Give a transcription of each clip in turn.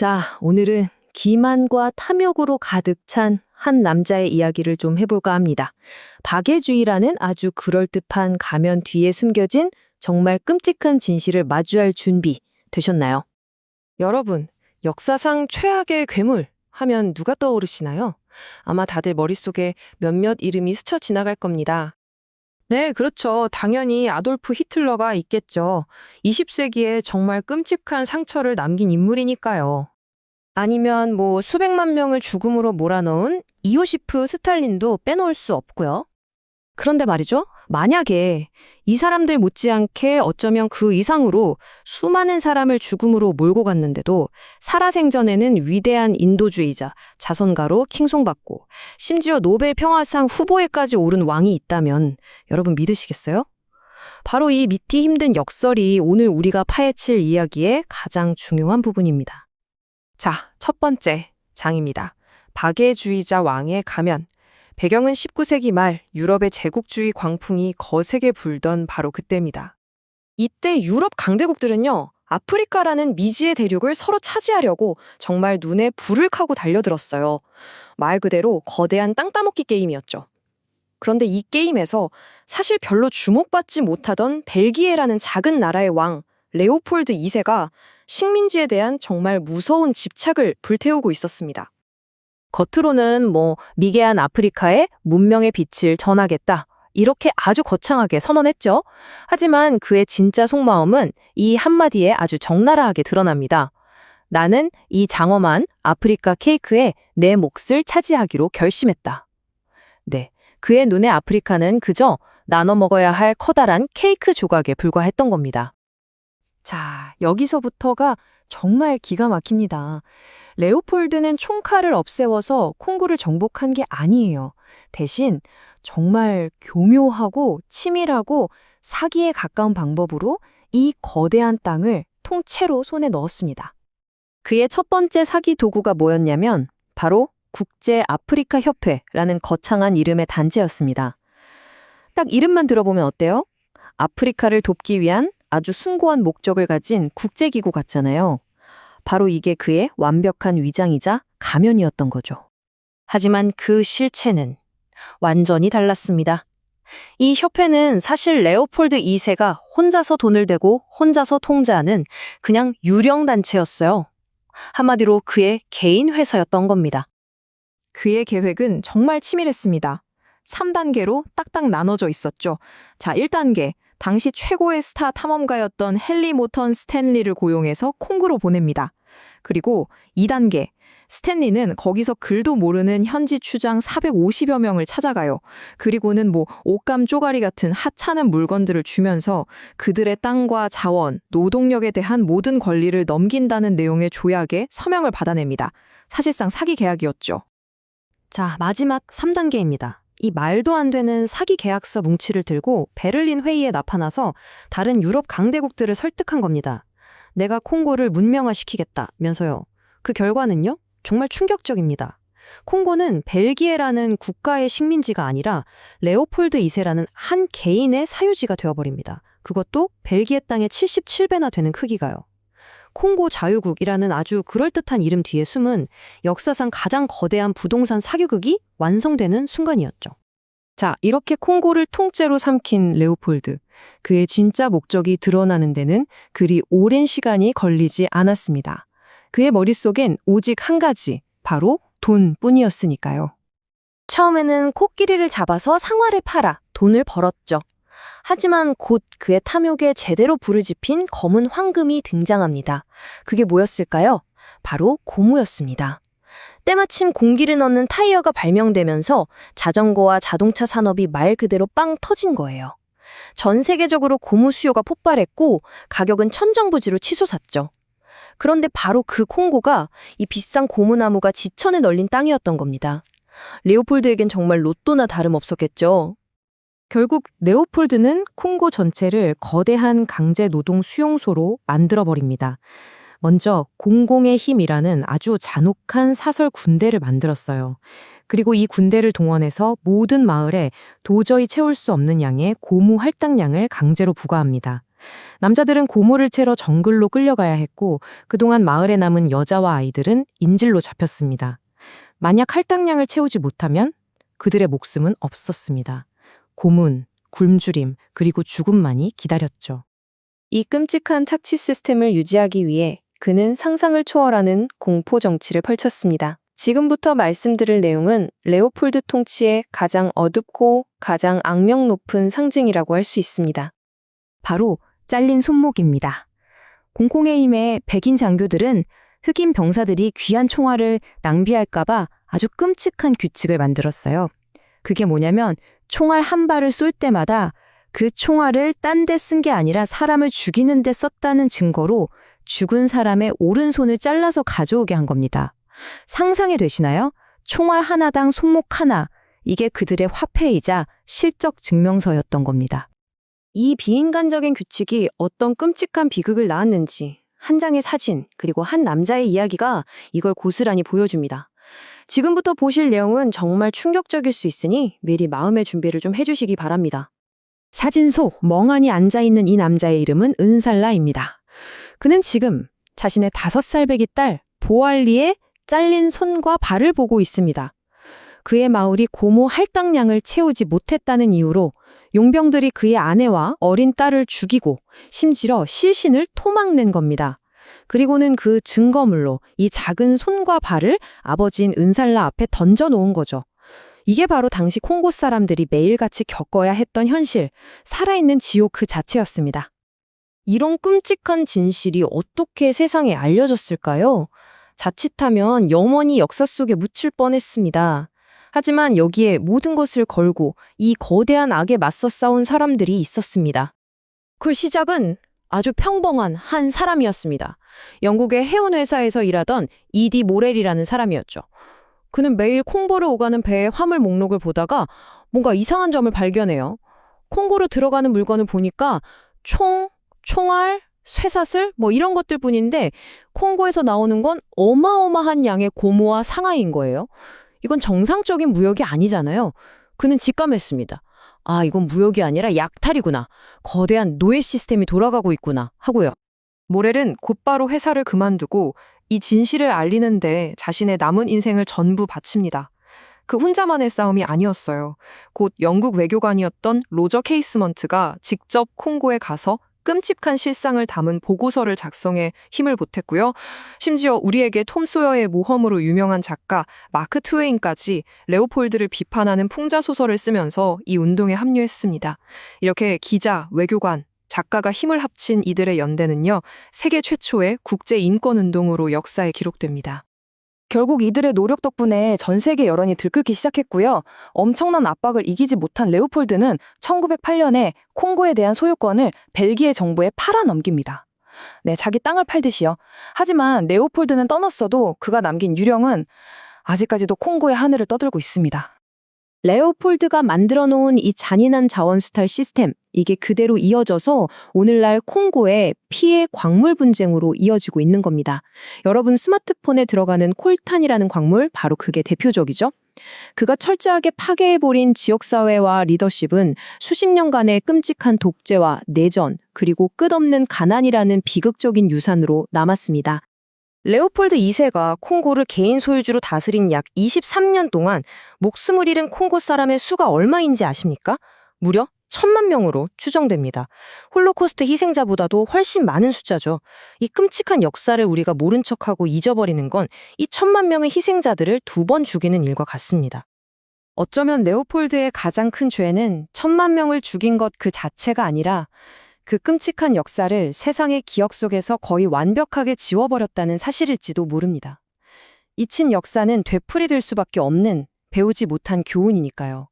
자, 오늘은 기만과 탐욕으로 가득 찬 한 남자의 이야기를 좀 해볼까 합니다. 박애주의라는 아주 그럴듯한 가면 뒤에 숨겨진 정말 끔찍한 진실을 마주할 준비 되셨나요? 여러분, 역사상 최악의 괴물 하면 누가 떠오르시나요? 아마 다들 머릿속에 몇몇 이름이 스쳐 지나갈 겁니다. 네, 그렇죠. 당연히 아돌프 히틀러가 있겠죠. 20세기에 정말 끔찍한 상처를 남긴 인물이니까요. 아니면 뭐 수백만 명을 죽음으로 몰아넣은 이오시프 스탈린도 빼놓을 수 없고요. 그런데 말이죠. 만약에 이 사람들 못지않게 어쩌면 그 이상으로 수많은 사람을 죽음으로 몰고 갔는데도 살아생전에는 위대한 인도주의자, 자선가로 킹송받고 심지어 노벨 평화상 후보에까지 오른 왕이 있다면 여러분 믿으시겠어요? 바로 이 믿기 힘든 역설이 오늘 우리가 파헤칠 이야기의 가장 중요한 부분입니다. 자, 첫 번째 장입니다. 박애주의자 왕의 가면. 배경은 19세기 말 유럽의 제국주의 광풍이 거세게 불던 바로 그때입니다. 이때 유럽 강대국들은요, 아프리카라는 미지의 대륙을 서로 차지하려고 정말 눈에 불을 켜고 달려들었어요. 말 그대로 거대한 땅 따먹기 게임이었죠. 그런데 이 게임에서 사실 별로 주목받지 못하던 벨기에라는 작은 나라의 왕, 레오폴드 2세가 식민지에 대한 정말 무서운 집착을 불태우고 있었습니다. 겉으로는 뭐 미개한 아프리카에 문명의 빛을 전하겠다. 이렇게 아주 거창하게 선언했죠. 하지만 그의 진짜 속마음은 이 한마디에 아주 적나라하게 드러납니다. 나는 이 장엄한 아프리카 케이크에 내 몫을 차지하기로 결심했다. 네. 그의 눈에 아프리카는 그저 나눠 먹어야 할 커다란 케이크 조각에 불과했던 겁니다. 자, 여기서부터가 정말 기가 막힙니다. 레오폴드는 총칼을 없애워서 콩고를 정복한 게 아니에요. 대신 정말 교묘하고 치밀하고 사기에 가까운 방법으로 이 거대한 땅을 통째로 손에 넣었습니다. 그의 첫 번째 사기 도구가 뭐였냐면 바로 국제 아프리카 협회라는 거창한 이름의 단체였습니다. 딱 이름만 들어보면 어때요? 아프리카를 돕기 위한 아주 숭고한 목적을 가진 국제기구 같잖아요. 바로 이게 그의 완벽한 위장이자 가면이었던 거죠. 하지만 그 실체는 완전히 달랐습니다. 이 협회는 사실 레오폴드 2세가 혼자서 돈을 대고 혼자서 통제하는 그냥 유령 단체였어요. 한마디로 그의 개인 회사였던 겁니다. 그의 계획은 정말 치밀했습니다. 3단계로 딱딱 나눠져 있었죠. 자, 1단계. 당시 최고의 스타 탐험가였던 헨리 모턴 스탠리를 고용해서 콩그로 보냅니다. 그리고 2단계. 스탠리는 거기서 글도 모르는 현지 추장 450여 명을 찾아가요. 그리고는 뭐 옷감 쪼가리 같은 하찮은 물건들을 주면서 그들의 땅과 자원, 노동력에 대한 모든 권리를 넘긴다는 내용의 조약에 서명을 받아냅니다. 사실상 사기 계약이었죠. 자, 마지막 3단계입니다. 이 말도 안 되는 사기 계약서 뭉치를 들고 베를린 회의에 나타나서 다른 유럽 강대국들을 설득한 겁니다. 내가 콩고를 문명화시키겠다면서요. 그 결과는요? 정말 충격적입니다. 콩고는 벨기에라는 국가의 식민지가 아니라 레오폴드 2세라는 한 개인의 사유지가 되어버립니다. 그것도 벨기에 땅의 77배나 되는 크기가요. 콩고 자유국이라는 아주 그럴듯한 이름 뒤에 숨은 역사상 가장 거대한 부동산 사교극이 완성되는 순간이었죠. 자, 이렇게 콩고를 통째로 삼킨 레오폴드. 그의 진짜 목적이 드러나는 데는 그리 오랜 시간이 걸리지 않았습니다. 그의 머릿속엔 오직 한 가지, 바로 돈뿐이었으니까요. 처음에는 코끼리를 잡아서 상화를 팔아 돈을 벌었죠. 하지만 곧 그의 탐욕에 제대로 불을 지핀 검은 황금이 등장합니다. 그게 뭐였을까요? 바로 고무였습니다. 때마침 공기를 넣는 타이어가 발명되면서 자전거와 자동차 산업이 말 그대로 빵 터진 거예요. 전 세계적으로 고무 수요가 폭발했고 가격은 천정부지로 치솟았죠. 그런데 바로 그 콩고가 이 비싼 고무나무가 지천에 널린 땅이었던 겁니다. 레오폴드에겐 정말 로또나 다름없었겠죠. 결국 레오폴드는 콩고 전체를 거대한 강제 노동 수용소로 만들어버립니다. 먼저 공공의 힘이라는 아주 잔혹한 사설 군대를 만들었어요. 그리고 이 군대를 동원해서 모든 마을에 도저히 채울 수 없는 양의 고무 할당량을 강제로 부과합니다. 남자들은 고무를 채러 정글로 끌려가야 했고 그동안 마을에 남은 여자와 아이들은 인질로 잡혔습니다. 만약 할당량을 채우지 못하면 그들의 목숨은 없었습니다. 고문, 굶주림, 그리고 죽음만이 기다렸죠. 이 끔찍한 착취 시스템을 유지하기 위해 그는 상상을 초월하는 공포 정치를 펼쳤습니다. 지금부터 말씀드릴 내용은 레오폴드 통치의 가장 어둡고 가장 악명 높은 상징이라고 할 수 있습니다. 바로 잘린 손목입니다. 공공의 힘에 백인 장교들은 흑인 병사들이 귀한 총알을 낭비할까봐 아주 끔찍한 규칙을 만들었어요. 그게 뭐냐면 총알 한 발을 쏠 때마다 그 총알을 딴 데 쓴 게 아니라 사람을 죽이는 데 썼다는 증거로 죽은 사람의 오른손을 잘라서 가져오게 한 겁니다. 상상이 되시나요? 총알 하나당 손목 하나. 이게 그들의 화폐이자 실적 증명서였던 겁니다. 이 비인간적인 규칙이 어떤 끔찍한 비극을 낳았는지 한 장의 사진 그리고 한 남자의 이야기가 이걸 고스란히 보여줍니다. 지금부터 보실 내용은 정말 충격적일 수 있으니 미리 마음의 준비를 좀 해주시기 바랍니다. 사진 속 멍하니 앉아있는 이 남자의 이름은 은살라입니다. 그는 지금 자신의 다섯 살 배기 딸 보알리의 잘린 손과 발을 보고 있습니다. 그의 마을이 고모 할당량을 채우지 못했다는 이유로 용병들이 그의 아내와 어린 딸을 죽이고 심지어 시신을 토막낸 겁니다. 그리고는 그 증거물로 이 작은 손과 발을 아버지인 은살라 앞에 던져 놓은 거죠. 이게 바로 당시 콩고 사람들이 매일같이 겪어야 했던 현실, 살아있는 지옥 그 자체였습니다. 이런 끔찍한 진실이 어떻게 세상에 알려졌을까요? 자칫하면 영원히 역사 속에 묻힐 뻔했습니다. 하지만 여기에 모든 것을 걸고 이 거대한 악에 맞서 싸운 사람들이 있었습니다. 그 시작은 아주 평범한 한 사람이었습니다. 영국의 해운 회사에서 일하던 이디 모렐이라는 사람이었죠. 그는 매일 콩고를 오가는 배의 화물 목록을 보다가 뭔가 이상한 점을 발견해요. 콩고로 들어가는 물건을 보니까 총, 총알, 쇠사슬 뭐 이런 것들 뿐인데 콩고에서 나오는 건 어마어마한 양의 고무와 상하인 거예요. 이건 정상적인 무역이 아니잖아요. 그는 직감했습니다. 아, 이건 무역이 아니라 약탈이구나. 거대한 노예 시스템이 돌아가고 있구나 하고요. 모렐은 곧바로 회사를 그만두고 이 진실을 알리는데 자신의 남은 인생을 전부 바칩니다. 그 혼자만의 싸움이 아니었어요. 곧 영국 외교관이었던 로저 케이스먼트가 직접 콩고에 가서 끔찍한 실상을 담은 보고서를 작성해 힘을 보탰고요. 심지어 우리에게 톰 소여의 모험으로 유명한 작가 마크 트웨인까지 레오폴드를 비판하는 풍자 소설을 쓰면서 이 운동에 합류했습니다. 이렇게 기자, 외교관, 작가가 힘을 합친 이들의 연대는요, 세계 최초의 국제 인권 운동으로 역사에 기록됩니다. 결국 이들의 노력 덕분에 전 세계 여론이 들끓기 시작했고요. 엄청난 압박을 이기지 못한 레오폴드는 1908년에 콩고에 대한 소유권을 벨기에 정부에 팔아 넘깁니다. 네, 자기 땅을 팔듯이요. 하지만 레오폴드는 떠났어도 그가 남긴 유령은 아직까지도 콩고의 하늘을 떠들고 있습니다. 레오폴드가 만들어 놓은 이 잔인한 자원 수탈 시스템, 이게 그대로 이어져서 오늘날 콩고의 피해 광물 분쟁으로 이어지고 있는 겁니다. 여러분 스마트폰에 들어가는 콜탄이라는 광물, 바로 그게 대표적이죠. 그가 철저하게 파괴해버린 지역사회와 리더십은 수십 년간의 끔찍한 독재와 내전, 그리고 끝없는 가난이라는 비극적인 유산으로 남았습니다. 레오폴드 2세가 콩고를 개인 소유주로 다스린 약 23년 동안 목숨을 잃은 콩고 사람의 수가 얼마인지 아십니까? 무려 천만 명으로 추정됩니다. 홀로코스트 희생자보다도 훨씬 많은 숫자죠. 이 끔찍한 역사를 우리가 모른 척하고 잊어버리는 건 이 천만 명의 희생자들을 두 번 죽이는 일과 같습니다. 어쩌면 레오폴드의 가장 큰 죄는 천만 명을 죽인 것 그 자체가 아니라 그 끔찍한 역사를 세상의 기억 속에서 거의 완벽하게 지워버렸다는 사실일지도 모릅니다. 잊힌 역사는 되풀이될 수밖에 없는 배우지 못한 교훈이니까요.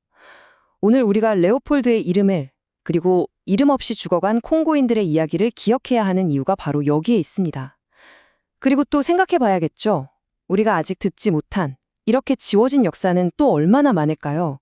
오늘 우리가 레오폴드의 이름을 그리고 이름 없이 죽어간 콩고인들의 이야기를 기억해야 하는 이유가 바로 여기에 있습니다. 그리고 또 생각해 봐야겠죠. 우리가 아직 듣지 못한 이렇게 지워진 역사는 또 얼마나 많을까요?